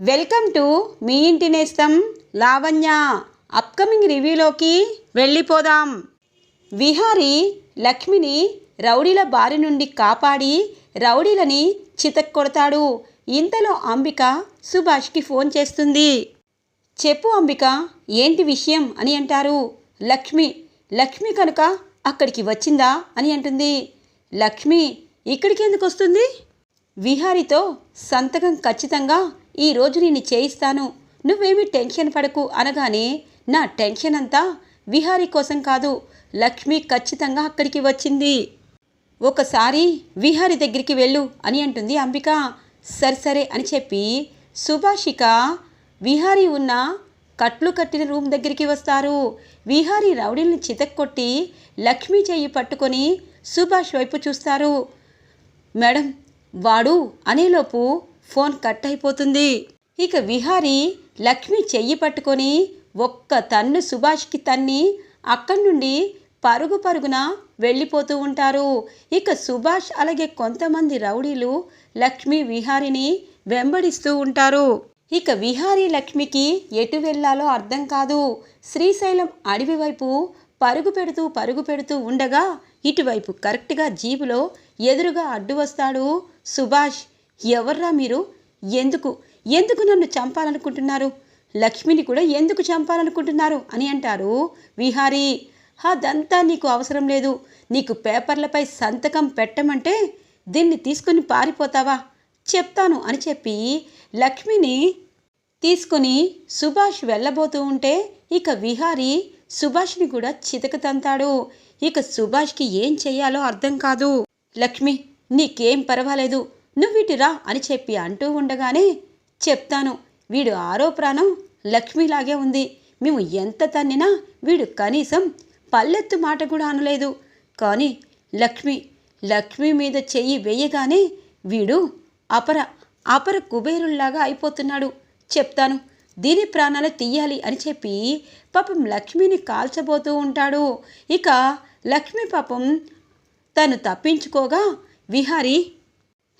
Welcome to me ఇంటి నేస్తం Lavanya. Upcoming రివ్యూలోకి వెళ్ళిపోదాం. విహారి లక్ష్మిని రౌడీల బారి నుండి కాపాడి రౌడీలని చితక్కొడతాడు. ఇంతలో అంబిక సుభాష్కి ఫోన్ చేస్తుంది. చెప్పు అంబిక ఏంటి విషయం అని అంటారు. లక్ష్మి లక్ష్మి కనుక అక్కడికి వచ్చిందా అని అంటుంది. లక్ష్మి ఇక్కడికి ఎందుకు వస్తుంది? విహారితో సంతకం ఖచ్చితంగా ఈరోజు నేను చేయిస్తాను. నువ్వేమీ టెన్షన్ పడకు అనగానే నా టెన్షన్ అంతా విహారి కోసం కాదు లక్ష్మి ఖచ్చితంగా అక్కడికి వచ్చింది. ఒకసారి విహారి దగ్గరికి వెళ్ళు అని అంటుంది అంబిక. సరే సరే అని చెప్పి సుభాషిక విహారి ఉన్న కట్లు కట్టిన రూమ్ దగ్గరికి వస్తారు. విహారి రౌడీల్ని చితక్కొట్టి లక్ష్మీ చెయ్యి పట్టుకొని సుభాష్ వైపు చూస్తారు. మేడం వాడు అనేలోపు ఫోన్ కట్ అయిపోతుంది ఇక విహారి లక్ష్మి చెయ్యి పట్టుకొని ఒక్క తన్ను సుభాష్కి తన్ని అక్కడి నుండి పరుగు పరుగున వెళ్ళిపోతూ ఉంటారు. ఇక సుభాష్ అలాగే కొంతమంది రౌడీలు లక్ష్మి విహారిని వెంబడిస్తూ ఉంటారు. ఇక విహారీ లక్ష్మికి ఎటు వెళ్ళాలో అర్థం కాదు. శ్రీశైలం అడవి వైపు పరుగు పెడుతూ పరుగు పెడుతూ ఉండగా ఇటువైపు కరెక్ట్గా జీబులో ఎదురుగా అడ్డు వస్తాడు సుభాష్. ఎవర్రా మీరు? ఎందుకు? ఎందుకు నన్ను చంపాలనుకుంటున్నారు? లక్ష్మిని కూడా ఎందుకు చంపాలనుకుంటున్నారు? అని అంటారు విహారీ. అదంతా నీకు అవసరం లేదు. నీకు పేపర్లపై సంతకం పెట్టమంటే దీన్ని తీసుకుని పారిపోతావా? చెప్తాను అని చెప్పి లక్ష్మిని తీసుకుని సుభాష్ వెళ్ళబోతూ ఉంటే ఇక విహారీ సుభాష్ని కూడా చితకతంతాడు ఇక సుభాష్కి ఏం చేయాలో అర్థం కాదు. లక్ష్మి నీకేం పర్వాలేదు. నువ్విటిరా అని చెప్పి అంటూ ఉండగానే చెప్తాను వీడు ఆరో ప్రాణం లక్ష్మిలాగే ఉంది. మేము ఎంత తన్నినా వీడు కనీసం పల్లెత్తు మాట కూడా అనలేదు. కానీ లక్ష్మి లక్ష్మి మీద చెయ్యి వేయగానే వీడు అపర అపర కుబేరుల్లాగా అయిపోతున్నాడు. చెప్తాను దీని ప్రాణాలు తీయాలి అని చెప్పి పాపం లక్ష్మిని కాల్చబోతూ ఉంటాడు. ఇక లక్ష్మి పాపం తను తప్పించుకోగా విహారీ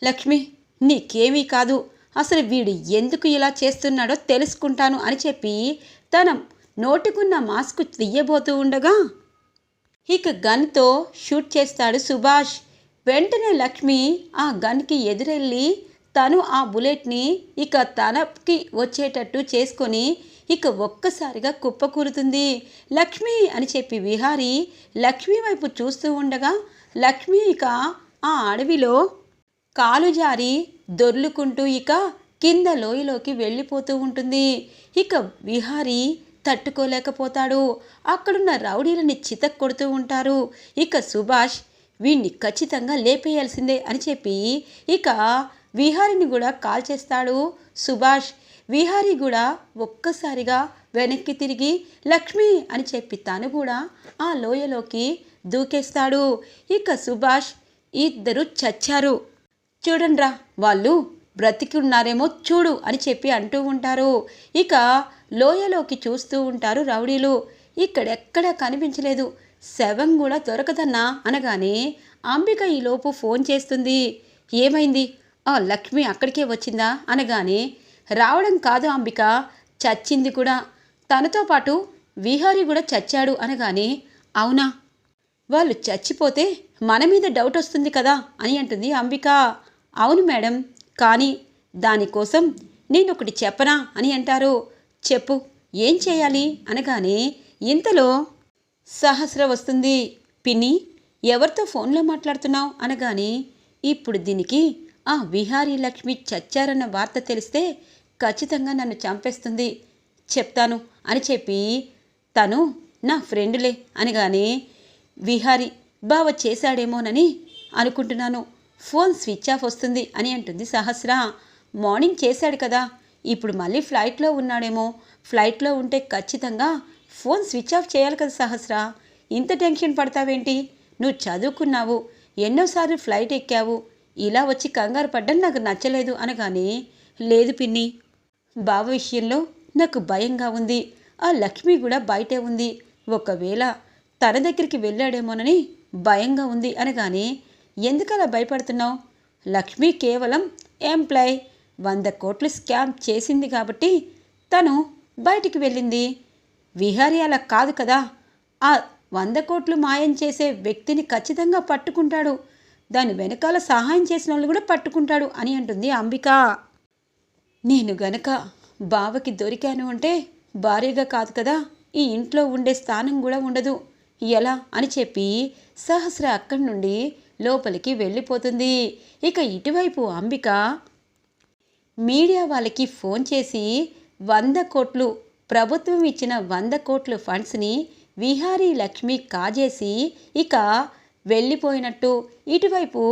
లక్ష్మి నీకేమీ కాదు. అసలు వీడు ఎందుకు ఇలా చేస్తున్నాడో తెలుసుకుంటాను అని చెప్పి తన నోటికున్న మాస్క్ తీయబోతూ ఉండగా ఇక గన్తో షూట్ చేస్తాడు సుభాష్. వెంటనే లక్ష్మి ఆ గన్కి ఎదురెళ్ళి తను ఆ బుల్లెట్ని ఇక తనకి వచ్చేటట్టు చేసుకొని ఇక ఒక్కసారిగా కుప్పకూరుతుంది. లక్ష్మి అని చెప్పి విహారి లక్ష్మి వైపు చూస్తూ ఉండగా లక్ష్మి ఇక ఆ అడవిలో కాలు జారి దొర్లుకుంటూ ఇక కింద లోయలోకి వెళ్ళిపోతూ ఉంటుంది. ఇక విహారీ తట్టుకోలేకపోతాడు. అక్కడున్న రౌడీలని చితక్ కొడుతూ ఉంటారు. ఇక సుభాష్ వీణ్ణి ఖచ్చితంగా లేపేయాల్సిందే అని చెప్పి ఇక విహారిని కూడా కాల్ చేస్తాడు. సుభాష్ విహారీ కూడా ఒక్కసారిగా వెనక్కి తిరిగి లక్ష్మి అని చెప్పి తను కూడా ఆ లోయలోకి దూకేస్తాడు. ఇక సుభాష్ ఇద్దరు చచ్చారు. చూడండిరా వాళ్ళు బ్రతికి ఉన్నారేమో చూడు అని చెప్పి అంటూ ఉంటారు. ఇక లోయలోకి చూస్తూ ఉంటారు రౌడీలు. ఇక్కడెక్కడా కనిపించలేదు. శవం కూడా దొరకదన్నా అనగానే అంబిక ఈలోపు ఫోన్ చేస్తుంది. ఏమైంది? ఆ లక్ష్మి అక్కడికే వచ్చిందా అనగానే రావడం కాదు అంబిక చచ్చింది కూడా. తనతో పాటు విహారి కూడా చచ్చాడు అనగానే అవునా? వాళ్ళు చచ్చిపోతే మన మీద డౌట్ వస్తుంది కదా అని అంటుంది అంబిక. అవును మేడం కానీ దానికోసం నేనొకటి చెప్పనా అని అంటారు. చెప్పు ఏం చేయాలి? అనగానే ఇంతలో సహస్ర వస్తుంది. పిన్ని ఎవరితో ఫోన్లో మాట్లాడుతున్నావు? అనగానే ఇప్పుడు దీనికి ఆ విహారీ లక్ష్మి చచ్చారన్న వార్త తెలిస్తే ఖచ్చితంగా నన్ను చంపేస్తుంది. చెప్తాను అని చెప్పి తను నా ఫ్రెండులే అనగానే విహారీ బావ చేశాడేమోనని అనుకుంటున్నాను. ఫోన్ స్విచ్ ఆఫ్ వస్తుంది అని అంటుంది సహస్ర. మార్నింగ్ చేశాడు కదా ఇప్పుడు మళ్ళీ ఫ్లైట్లో ఉన్నాడేమో. ఫ్లైట్లో ఉంటే ఖచ్చితంగా ఫోన్ స్విచ్ ఆఫ్ చేయాలి కదా సహస్ర. ఇంత టెన్షన్ పడతావేంటి? నువ్వు చదువుకున్నావు ఎన్నోసార్లు ఫ్లైట్ ఎక్కావు. ఇలా వచ్చి కంగారు పడ్డం నాకు నచ్చలేదు అనగానే లేదు పిన్ని బావ విషయంలో నాకు భయంగా ఉంది. ఆ లక్ష్మి కూడా బయటే ఉంది. ఒకవేళ తన దగ్గరికి వెళ్ళాడేమోనని భయంగా ఉంది అనగానే ఎందుకలా భయపడుతున్నావు? లక్ష్మి కేవలం ఎంప్లాయ్. వంద కోట్లు స్కామ్ చేసింది కాబట్టి తను బయటికి వెళ్ళింది. విహారీ అలా కాదు కదా. ఆ వంద కోట్లు మాయం చేసే వ్యక్తిని ఖచ్చితంగా పట్టుకుంటాడు. దాని వెనకాల సహాయం చేసిన వాళ్ళు కూడా పట్టుకుంటాడు అని అంటుంది అంబిక. నేను గనక బావకి దొరికాను అంటే భార్యగా కాదు కదా. ఈ ఇంట్లో ఉండే స్థానం కూడా ఉండదు. ఎలా అని చెప్పి సహస్ర అక్కడి నుండి లోపలికి వెళ్ళిపోతుంది. ఇక ఇటువైపు అంబిక మీడియా వాళ్ళకి ఫోన్ చేసి వంద కోట్లు ప్రభుత్వం ఇచ్చిన వంద కోట్లు ఫండ్స్ని విహారీ లక్ష్మి కాజేసి ఇక వెళ్ళిపోయినట్టు ఇటువైపు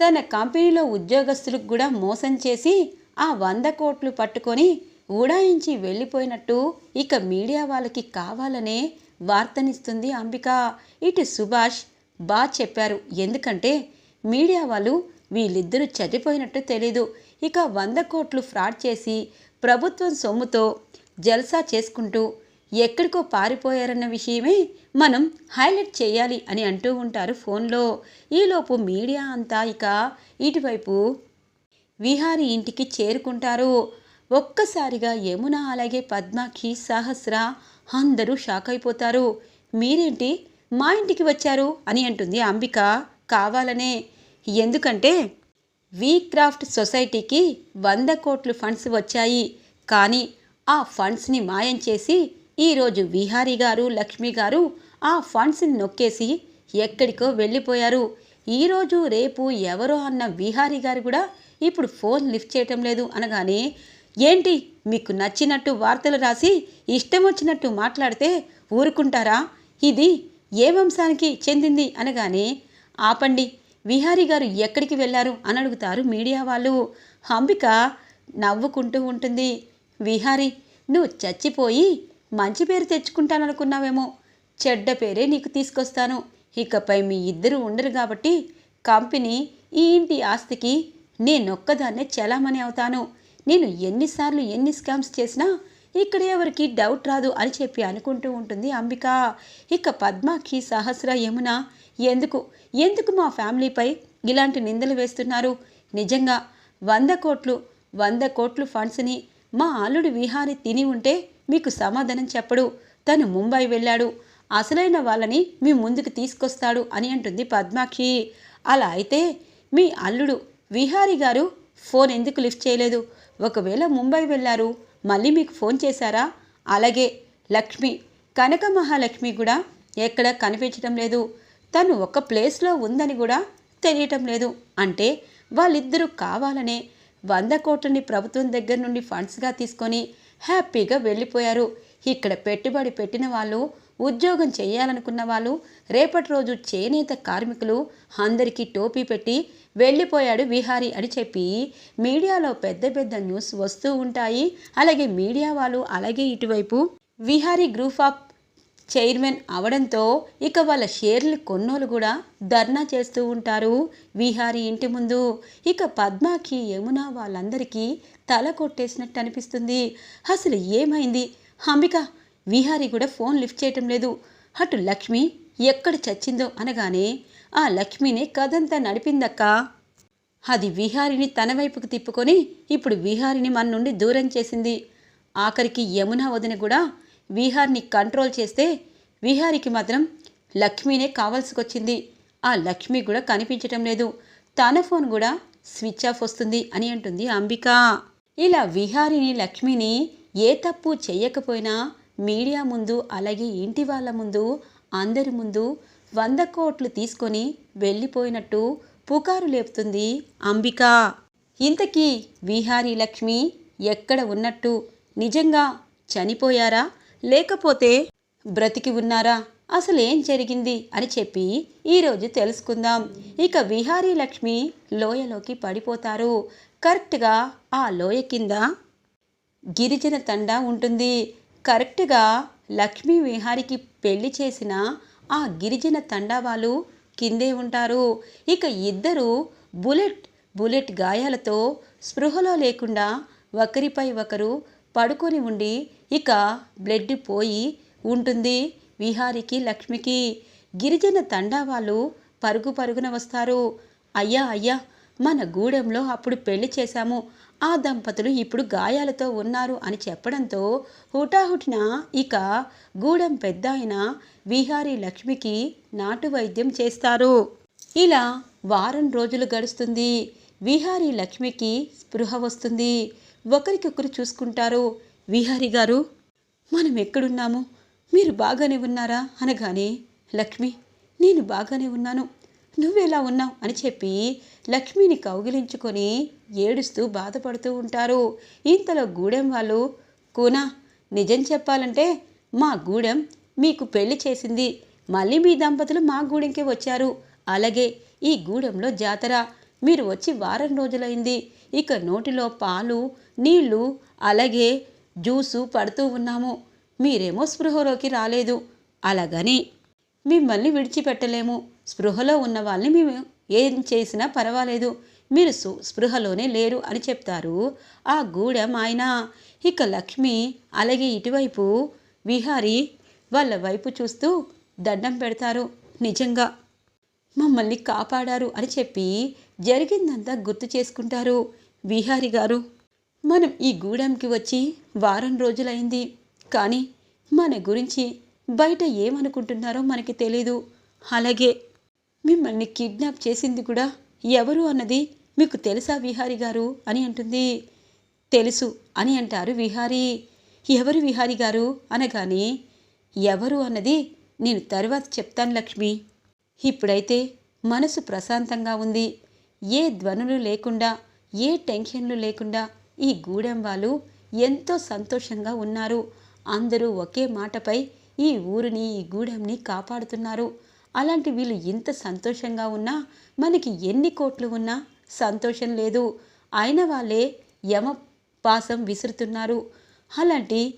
తన కంపెనీలో ఉద్యోగస్తులకు కూడా మోసం చేసి ఆ వంద కోట్లు పట్టుకొని ఉడాయించి వెళ్ళిపోయినట్టు ఇక మీడియా వాళ్ళకి కావాలనే వార్తనిస్తుంది. అంబిక ఇటు సుభాష్ బా చెప్పారు. ఎందుకంటే మీడియా వాళ్ళు వీళ్ళిద్దరూ చనిపోయినట్టు తెలీదు. ఇక వంద కోట్లు ఫ్రాడ్ చేసి ప్రభుత్వం సొమ్ముతో జల్సా చేసుకుంటూ ఎక్కడికో పారిపోయారన్న విషయమే మనం హైలైట్ చేయాలి అని అంటూ ఉంటారు ఫోన్లో. ఈలోపు మీడియా అంతా ఇక ఇటువైపు విహారి ఇంటికి చేరుకుంటారు. ఒక్కసారిగా యమున అలాగే పద్మాక్షి సహస్ర అందరూ షాక్ అయిపోతారు మీరేంటి? మా ఇంటికి వచ్చారు? అని అంటుంది అంబిక. కావాలనే. ఎందుకంటే వీక్రాఫ్ట్ సొసైటీకి వంద కోట్లు ఫండ్స్ వచ్చాయి. కానీ ఆ ఫండ్స్ని మాయం చేసి ఈరోజు విహారీ గారు లక్ష్మి గారు ఆ ఫండ్స్ని నొక్కేసి ఎక్కడికో వెళ్ళిపోయారు. ఈరోజు రేపు ఎవరో అన్న విహారీ గారు కూడా ఇప్పుడు ఫోన్ లిఫ్ట్ చేయటం లేదు అనగానే ఏంటి మీకు నచ్చినట్టు వార్తలు రాసి ఇష్టం వచ్చినట్టు మాట్లాడితే ఊరుకుంటారా? ఇది ఏ వంశానికి చెందింది అనగానే ఆపండి. విహారీ గారు ఎక్కడికి వెళ్ళారు అని అడుగుతారు మీడియా వాళ్ళు. అంబిక నవ్వుకుంటూ ఉంటుంది. విహారీ నువ్వు చచ్చిపోయి మంచి పేరు తెచ్చుకుంటాననుకున్నావేమో. చెడ్డ పేరే నీకు తీసుకొస్తాను. ఇకపై మీ ఇద్దరు ఉండరు కాబట్టి కంపెనీ ఈ ఇంటి ఆస్తికి నేనొక్కదాన్నే చలామణి అవుతాను. నేను ఎన్నిసార్లు ఎన్ని స్కామ్స్ చేసినా ఇక్కడ ఎవరికి డౌట్ రాదు అని చెప్పి అనుకుంటూ ఉంటుంది అంబిక. ఇక పద్మాక్షి సహస్ర యమున ఎందుకు? ఎందుకు మా ఫ్యామిలీపై ఇలాంటి నిందలు వేస్తున్నారు? నిజంగా వంద కోట్లు వంద కోట్లు ఫండ్స్ని మా అల్లుడు విహారి తిని ఉంటే మీకు సమాధానం చెప్పడు. తను ముంబై వెళ్ళాడు. అసలైన వాళ్ళని మీ ముందుకు తీసుకొస్తాడు అని అంటుంది పద్మాక్షి అలా అయితే మీ అల్లుడు విహారీ గారు ఫోన్ ఎందుకు లిఫ్ట్ చేయలేదు? ఒకవేళ ముంబై వెళ్ళారు మళ్ళీ మీకు ఫోన్ చేశారా? అలాగే లక్ష్మి కనక మహాలక్ష్మి కూడా ఎక్కడ కనిపించడం లేదు. తను ఒక ప్లేస్లో ఉందని కూడా తెలియటం లేదు. అంటే వాళ్ళిద్దరూ కావాలనే వంద కోట్లని ప్రభుత్వం దగ్గర నుండి ఫండ్స్గా తీసుకొని హ్యాపీగా వెళ్ళిపోయారు. ఇక్కడ పెట్టుబడి పెట్టిన వాళ్ళు ఉద్యోగం చేయాలనుకున్న వాళ్ళు రేపటి రోజు చేనేత కార్మికులు అందరికీ టోపీ పెట్టి వెళ్ళిపోయాడు విహారీ అని చెప్పి. మీడియాలో పెద్ద పెద్ద న్యూస్ వస్తూ ఉంటాయి. అలాగే మీడియా వాళ్ళు అలాగే ఇటువైపు విహారీ గ్రూప్ ఆఫ్ చైర్మన్ అవడంతో ఇక వాళ్ళ షేర్లు కొన్నోళ్ళు కూడా ధర్నా చేస్తూ ఉంటారు విహారీ ఇంటి ముందు. ఇక పద్మాకి యమున వాళ్ళందరికీ తల కొట్టేసినట్టు అనిపిస్తుంది. అసలు ఏమైంది? అంబిక విహారీ కూడా ఫోన్ లిఫ్ట్ చేయటం లేదు. అటు లక్ష్మి ఎక్కడ చచ్చిందో అనగానే ఆ లక్ష్మినే కథంతా నడిపిందక్క. అది విహారిని తన వైపుకు తిప్పుకొని ఇప్పుడు విహారిని మన నుండి దూరం చేసింది. ఆఖరికి యమున వదిన కూడా విహార్ని కంట్రోల్ చేస్తే విహారికి మాత్రం లక్ష్మీనే కావాల్సికొచ్చింది. ఆ లక్ష్మి కూడా కనిపించటం లేదు. తన ఫోన్ కూడా స్విచ్ ఆఫ్ వస్తుంది అని అంటుంది అంబిక. ఇలా విహారిని లక్ష్మిని ఏ తప్పు చేయకపోయినా మీడియా ముందు అలాగే ఇంటి వాళ్ళ ముందు అందరి ముందు వంద కోట్లు తీసుకొని వెళ్ళిపోయినట్టు పుకారు లేపుతుంది అంబిక. ఇంతకీ విహారీ లక్ష్మి ఎక్కడ ఉన్నట్టు? నిజంగా చనిపోయారా? లేకపోతే బ్రతికి ఉన్నారా? అసలు ఏం జరిగింది అని చెప్పి ఈరోజు తెలుసుకుందాం. ఇక విహారీ లక్ష్మి లోయలోకి పడిపోతారు. కరెక్ట్గా ఆ లోయ కింద గిరిజన తండా ఉంటుంది. కరెక్ట్గా లక్ష్మీ విహారికి పెళ్ళి చేసిన ఆ గిరిజన తండా వాళ్ళు కిందే ఉంటారు. ఇక ఇద్దరు బుల్లెట్ బుల్లెట్ గాయాలతో స్పృహలో లేకుండా ఒకరిపై ఒకరు పడుకొని ఉండి ఇక బ్లడ్ పోయి ఉంటుంది విహారికి లక్ష్మికి. గిరిజన తండా వాళ్ళు పరుగు పరుగున వస్తారు. అయ్యా అయ్యా మన గూడెంలో అప్పుడు పెళ్ళి చేశాము. ఆ దంపతులు ఇప్పుడు గాయాలతో ఉన్నారు అని చెప్పడంతో హుటాహుటిన ఇక గూడెం పెద్ద అయిన విహారీ లక్ష్మికి నాటు వైద్యం చేస్తారు. ఇలా వారం రోజులు గడుస్తుంది. విహారీ లక్ష్మికి స్పృహ వస్తుంది. ఒకరికొకరు చూసుకుంటారు. విహారీ గారు మనం ఎక్కడున్నాము? మీరు బాగానే ఉన్నారా? అనగానే లక్ష్మి నేను బాగానే ఉన్నాను. నువ్వెలా ఉన్నావు? అని చెప్పి లక్ష్మిని కౌగిలించుకొని ఏడుస్తూ బాధపడుతూ ఉంటారు. ఇంతలో గూడెం వాళ్ళు కూనా నిజం చెప్పాలంటే మా గూడెం మీకు పెళ్ళి చేసింది. మళ్ళీ మీ దంపతులు మా గూడెంకి వచ్చారు. అలాగే ఈ గూడెంలో జాతర. మీరు వచ్చి వారం రోజులైంది. ఇక నోటిలో పాలు నీళ్ళు అలాగే జ్యూసు పడుతూ ఉన్నాము. మీరేమో స్పృహలోకి రాలేదు. అలాగని మిమ్మల్ని విడిచిపెట్టలేము. స్పృహలో ఉన్న వాళ్ళని మేము ఏం చేసినా పర్వాలేదు. మీరు సు- స్పృహలోనే లేరు అని చెప్తారు. ఆ గూడెం ఆయన. ఇక లక్ష్మి అలాగే ఇటువైపు విహారి వాళ్ళ వైపు చూస్తూ దండం పెడతారు. నిజంగా మమ్మల్ని కాపాడారు అని చెప్పి జరిగిందంతా గుర్తు చేసుకుంటారు విహారి గారు. మనం ఈ గూడెంకి వచ్చి వారం రోజులైంది. కానీ మన గురించి బయట ఏమనుకుంటున్నారో మనకి తెలీదు. అలాగే మిమ్మల్ని కిడ్నాప్ చేసింది కూడా ఎవరు అన్నది మీకు తెలుసా విహారి గారు? అని అంటుంది. తెలుసు అని అంటారు విహారీ. ఎవరు విహారి గారు? అనగానే ఎవరు అన్నది నేను తర్వాత చెప్తాను లక్ష్మి. ఇప్పుడైతే మనసు ప్రశాంతంగా ఉంది. ఏ ధ్వనులు లేకుండా ఏ టెన్షన్లు లేకుండా ఈ గూడెం వాళ్ళు ఎంతో సంతోషంగా ఉన్నారు. అందరూ ఒకే మాటపై ఈ ఊరిని ఈ గూడెంని కాపాడుతున్నారు. అలాంటి వీళ్ళు ఇంత సంతోషంగా ఉన్నా మనకి ఎన్ని కోట్లు ఉన్నా సంతోషం లేదు. అయిన వాళ్ళే యమ పాసం విసురుతున్నారు. అలాంటి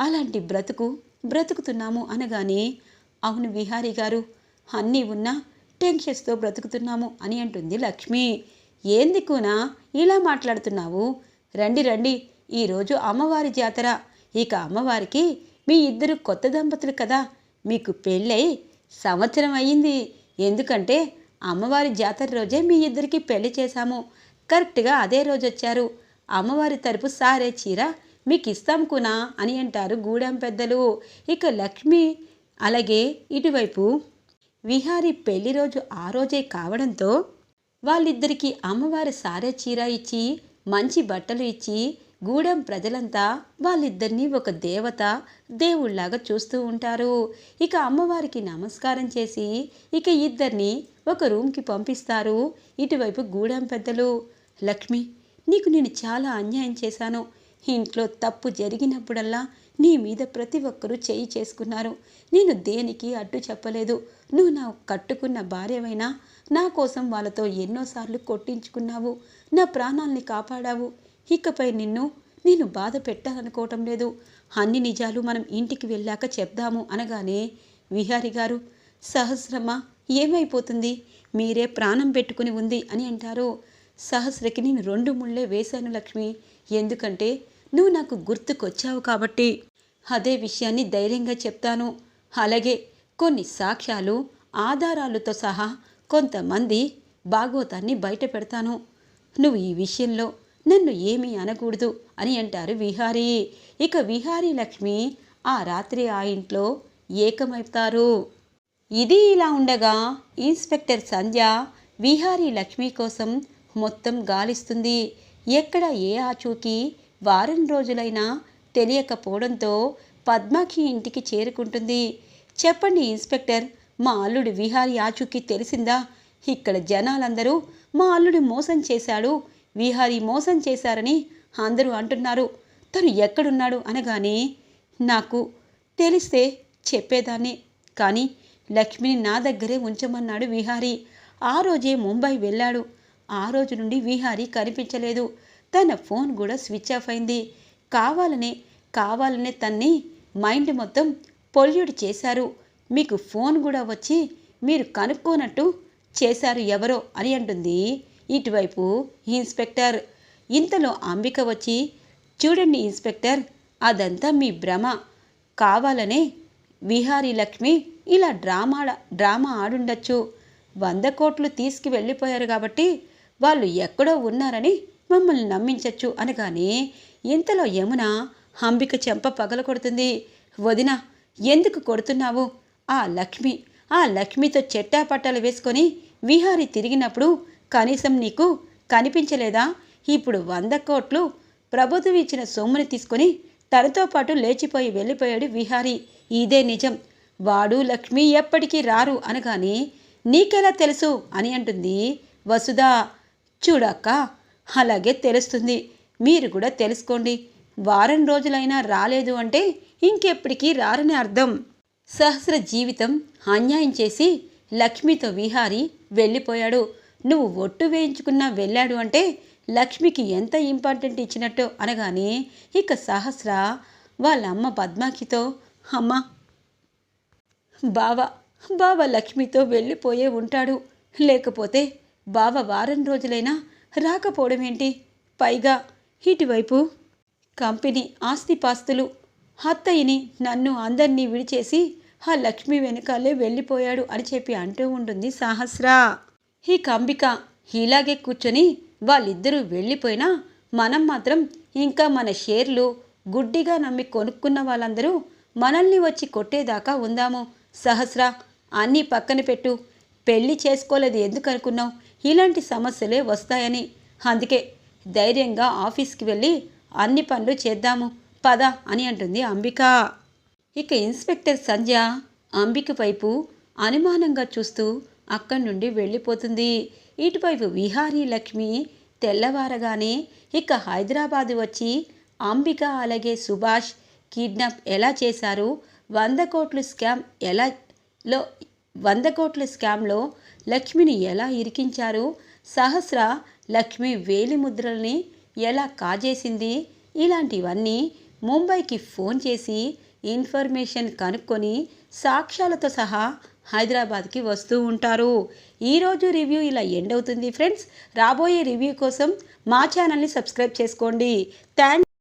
అలాంటి బ్రతుకు బ్రతుకుతున్నాము అనగానే అవును విహారీ గారు అన్నీ ఉన్నా టెన్షన్స్తో బ్రతుకుతున్నాము అని అంటుంది లక్ష్మి. ఏందికునా ఇలా మాట్లాడుతున్నావు? రండి రండి ఈరోజు అమ్మవారి జాతర. ఇక అమ్మవారికి మీ ఇద్దరు కొత్త దంపతులు కదా. మీకు పెళ్ళై సంవత్సరం అయ్యింది. ఎందుకంటే అమ్మవారి జాతర రోజే మీ ఇద్దరికి పెళ్ళి చేశాము. కరెక్ట్గా అదే రోజు వచ్చారు. అమ్మవారి తరపు సారే చీర మీకు ఇస్తాం కునా అని అంటారు గూడెం పెద్దలు. ఇక లక్ష్మి అలాగే ఇటువైపు విహారీ పెళ్ళి రోజు ఆ రోజే కావడంతో వాళ్ళిద్దరికీ అమ్మవారి సారే చీర ఇచ్చి మంచి బట్టలు ఇచ్చి గూడెం ప్రజలంతా వాళ్ళిద్దరినీ ఒక దేవత దేవుళ్ళాగా చూస్తూ ఉంటారు. ఇక అమ్మవారికి నమస్కారం చేసి ఇక ఇద్దరిని ఒక రూమ్కి పంపిస్తారు. ఇటువైపు గూడెం పెద్దలు లక్ష్మి నీకు నేను చాలా అన్యాయం చేశాను. ఇంట్లో తప్పు జరిగినప్పుడల్లా నీ మీద ప్రతి ఒక్కరూ చేయి చేసుకున్నారు. నేను దేనికి అడ్డు చెప్పలేదు. నువ్వు నా కట్టుకున్న భార్యవైనా నా కోసం వాళ్ళతో ఎన్నోసార్లు కొట్టించుకున్నావు. నా ప్రాణాల్ని కాపాడావు. ఇకపై నిన్ను నేను బాధ పెట్టాలనుకోవటం లేదు. అన్ని నిజాలు మనం ఇంటికి వెళ్ళాక చెప్దాము అనగానే విహారి గారు సహస్రమ్మ ఏమైపోతుంది? మీరే ప్రాణం పెట్టుకుని ఉంది అని అంటారు. సహస్రకి నేను రెండు ముళ్ళే వేశాను లక్ష్మి. ఎందుకంటే నువ్వు నాకు గుర్తుకొచ్చావు కాబట్టి. అదే విషయాన్ని ధైర్యంగా చెప్తాను. అలాగే కొన్ని సాక్ష్యాలు ఆధారాలతో సహా కొంతమంది భాగవతాన్ని బయట పెడతాను. నువ్వు ఈ విషయంలో నన్ను ఏమీ అనకూడదు అని అంటారు విహారీ. ఇక విహారీ లక్ష్మి ఆ రాత్రి ఆ ఇంట్లో ఏకమవుతారు. ఇది ఇలా ఉండగా ఇన్స్పెక్టర్ సంధ్య విహారీ లక్ష్మి కోసం మొత్తం గాలిస్తుంది. ఎక్కడ ఏ ఆచూకీ వారం రోజులైనా తెలియకపోవడంతో పద్మకి ఇంటికి చేరుకుంటుంది. చెప్పండి ఇన్స్పెక్టర్ మా అల్లుడు విహారీ ఆచూకీ తెలిసిందా? ఇక్కడ జనాలందరూ మా అల్లుడు మోసం చేశాడు. విహారీ మోసం చేశారని అందరూ అంటున్నారు. తను ఎక్కడున్నాడు అనగానే నాకు తెలిస్తే చెప్పేదాన్ని. కానీ లక్ష్మిని నా దగ్గరే ఉంచమన్నాడు విహారీ. ఆ రోజే ముంబై వెళ్ళాడు. ఆ రోజు నుండి విహారీ కనిపించలేదు. తన ఫోన్ కూడా స్విచ్ ఆఫ్ అయింది. కావాలనే కావాలనే తన్ని మైండ్ మొత్తం పొల్యూట్ చేశారు. మీకు ఫోన్ కూడా వచ్చి మీరు కనుక్కోనట్టు చేశారు ఎవరో అని అంటుంది ఇటువైపు ఇన్స్పెక్టర్. ఇంతలో అంబిక వచ్చి చూడండి ఇన్స్పెక్టర్ అదంతా మీ భ్రమ. కావాలనే విహారీ లక్ష్మి ఇలా డ్రామా డ్రామా ఆడుండొచ్చు. వంద కోట్లు తీసుకు వెళ్ళిపోయారు కాబట్టి వాళ్ళు ఎక్కడో ఉన్నారని మమ్మల్ని నమ్మించవచ్చు అనగానే ఇంతలో యమున అంబిక చెంప పగల కొడుతుంది. వదిన ఎందుకు కొడుతున్నావు? ఆ లక్ష్మి ఆ లక్ష్మితో చెట్టాపట్టాలు వేసుకొని విహారి తిరిగినప్పుడు కనీసం నీకు కనిపించలేదా? ఇప్పుడు వంద కోట్లు ప్రభుత్వం ఇచ్చిన సొమ్ముని తీసుకొని తనతో పాటు లేచిపోయి వెళ్ళిపోయాడు విహారీ. ఇదే నిజం. వాడు లక్ష్మి ఎప్పటికీ రారు అనగానే నీకెలా తెలుసు అని అంటుంది. వసుధ చూడక్క అలాగే తెలుస్తుంది. మీరు కూడా తెలుసుకోండి. వారం రోజులైనా రాలేదు అంటే ఇంకెప్పటికీ రారని అర్థం. సహస్ర జీవితం అన్యాయం చేసి లక్ష్మితో విహారి వెళ్ళిపోయాడు. నువ్వు ఒట్టు వేయించుకున్నా వెళ్ళాడు అంటే లక్ష్మికి ఎంత ఇంపార్టెంట్ ఇచ్చినట్టు అనగానే ఇక సహస్ర వాళ్ళ అమ్మ పద్మాకితో అమ్మ బావ బావ లక్ష్మితో వెళ్ళిపోయే ఉంటాడు. లేకపోతే బావ వారం రోజులైనా రాకపోవడం ఏంటి పైగా ఇటువైపు కంపెనీ ఆస్తిపాస్తులు అత్తయ్యని నన్ను అందరినీ విడిచేసి ఆ లక్ష్మి వెనకాలే వెళ్ళిపోయాడు అని చెప్పి అంటూ ఉంటుంది సహస్రా. ఈ కంబిక ఇలాగే కూర్చొని వాళ్ళిద్దరూ వెళ్ళిపోయినా మనం మాత్రం ఇంకా మన షేర్లు గుడ్డిగా నమ్మి కొనుక్కున్న వాళ్ళందరూ మనల్ని వచ్చి కొట్టేదాకా ఉందాము. సహస్ర అన్నీ పక్కన పెట్టు. పెళ్ళి చేసుకోలేదు ఎందుకు అనుకున్నావు? ఇలాంటి సమస్యలే వస్తాయని. అందుకే ధైర్యంగా ఆఫీస్కి వెళ్ళి అన్ని పనులు చేద్దాము. పద అని అంటుంది అంబిక. ఇక ఇన్స్పెక్టర్ సంధ్య అంబిక వైపు అనుమానంగా చూస్తూ అక్కడి నుండి వెళ్ళిపోతుంది. ఇటువైపు విహారీ లక్ష్మి తెల్లవారగానే ఇక హైదరాబాద్ వచ్చి అంబిక అలాగే సుభాష్ కిడ్నాప్ ఎలా చేశారు? వంద కోట్ల స్కామ్ ఎలా లో వంద కోట్ల స్కామ్లో లక్ష్మిని ఎలా ఇరికించారు? సహస్ర లక్ష్మి వేలి ముద్రల్ని ఎలా కాజేసింది? ఇలాంటివన్నీ ముంబైకి ఫోన్ చేసి ఇన్ఫర్మేషన్ కనుక్కొని సాక్ష్యాలతో సహా హైదరాబాద్కి వస్తూ ఉంటారు. ఈరోజు రివ్యూ ఇలా ఎండ్ అవుతుంది ఫ్రెండ్స్. రాబోయే రివ్యూ కోసం మా ఛానల్ని సబ్స్క్రైబ్ చేసుకోండి. థ్యాంక్